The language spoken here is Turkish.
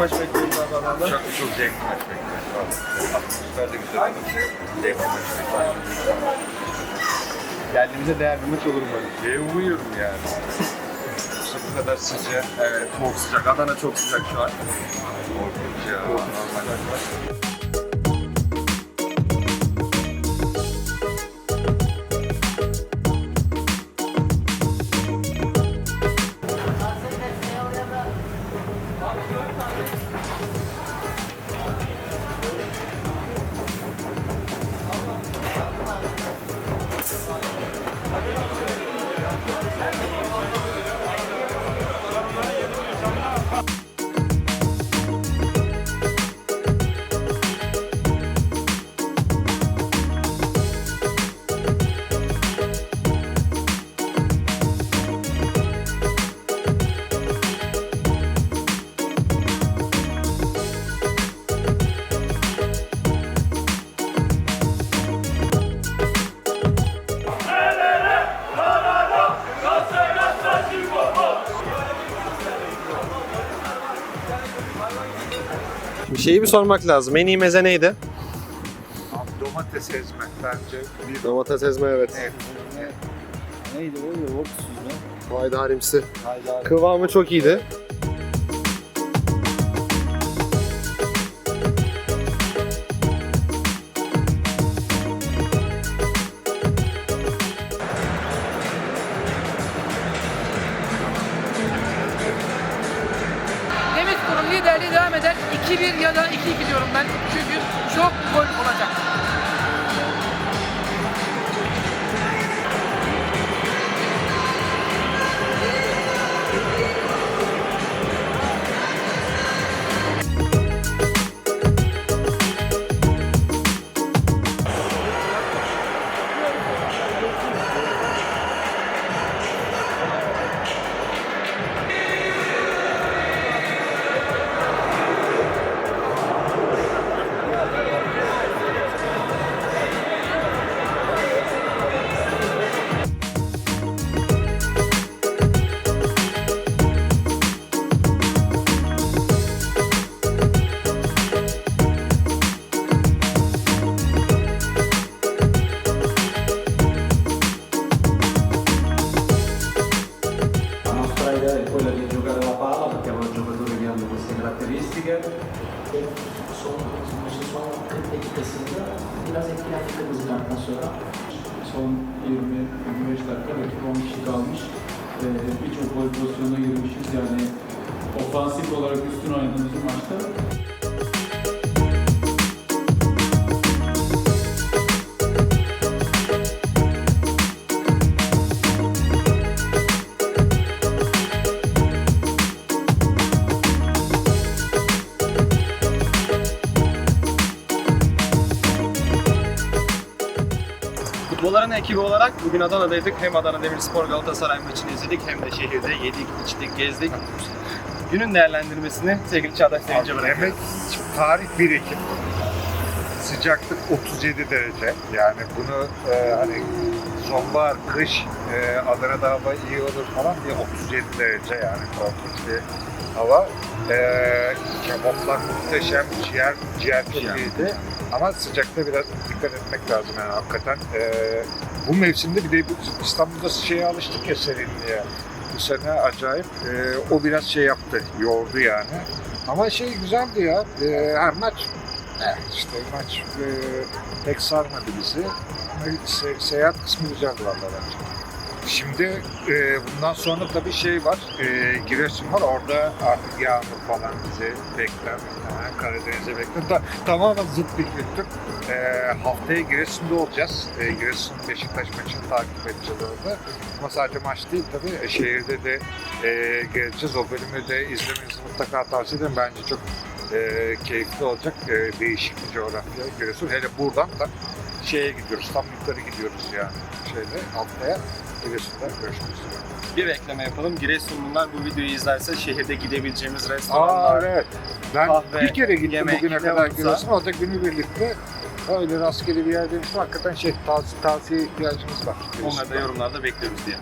bekliyoruz Adana'da? Çok çok zevkli maç bekliyoruz. Atmosfer de güzel. Zevkli maç bekliyoruz. Değer bir maç olur böyle. Ve umuyorum yani. Bu kadar sıcak. Evet, çok sıcak. Adana çok sıcak şu an. Korkunç ya. Normal. Bir şeyi bir sormak lazım. En iyi meze neydi? Abi domates ezme bence bir Domates ezme evet. Evet. Neydi o ya? Oksuz harimsi. Haydi abi. Kıvamı çok iyiydi. Liderliği devam eder. 2-1 ya da 2-2 diyorum ben. Çünkü çok gol olacak. È quella di giocare la palla perché è un giocatore che hanno queste caratteristiche. son maçı son 40 dakikasında biraz etkilendik kırmızılardan sonra. Son 20-25 dakika rakip 10 kişi kalmış. Ee, Birçok gol pozisyonuna girmişiz yani ofansif olarak üstün oynadığımız maçta Futbolların ekibi olarak bugün Adana'daydık. Hem Adana Demirspor Galatasaray maçını izledik hem de şehirde yedik, içtik, gezdik. Günün değerlendirmesini sevgili Çağdaş Sevinç'e bırakıyorum. Yemek tarih bir Ekim. Sıcaklık 37 derece. Yani bunu e, hani sonbahar, kış e, Adana'da hava iyi olur falan diye 37 derece yani korkunç bir hava. E, kebaplar muhteşem, ciğer, ciğer çok iyiydi. Ama sıcakta biraz dikkat etmek lazım yani hakikaten. E, bu mevsimde bir de bu- İstanbul'da şeye alıştık ya serinliğe. Bu sene acayip. e, o biraz şey yaptı, yordu yani. Ama şey güzeldi ya. E, her maç eh, işte maç e, pek sarmadı bizi. Ama se- seyahat kısmı güzeldi vallahi bence. Şimdi e, bundan sonra tabii şey var, e, Giresun var. Orada artık yağmur falan bizi bekler. Karadeniz'e bekler. Ta- tamamen zıt bir kültür. E, haftaya Giresun'da olacağız. E, Giresun Beşiktaş maçını takip edeceğiz orada. Ama sadece maç değil tabii. E, şehirde de e, geleceğiz. O bölümü de izlemenizi mutlaka tavsiye ederim. Bence çok e, keyifli olacak. E, değişik bir coğrafya Giresun. Hele buradan da şeye gidiyoruz. Tam yukarı gidiyoruz yani. Şeyde haftaya Giresun'da görüşmek üzere. Bir bekleme yapalım. Giresunlular bu videoyu izlerse şehirde gidebileceğimiz Aa restoranlar, evet. Ben kahve, bir kere gittim yemek, bugüne ne kadar. Giresun. O da günübirlikte öyle rastgele bir yer demiştim. Hakikaten şey tavsiye, tavsiye ihtiyacımız var. onları da yorumlarda bekliyoruz diye.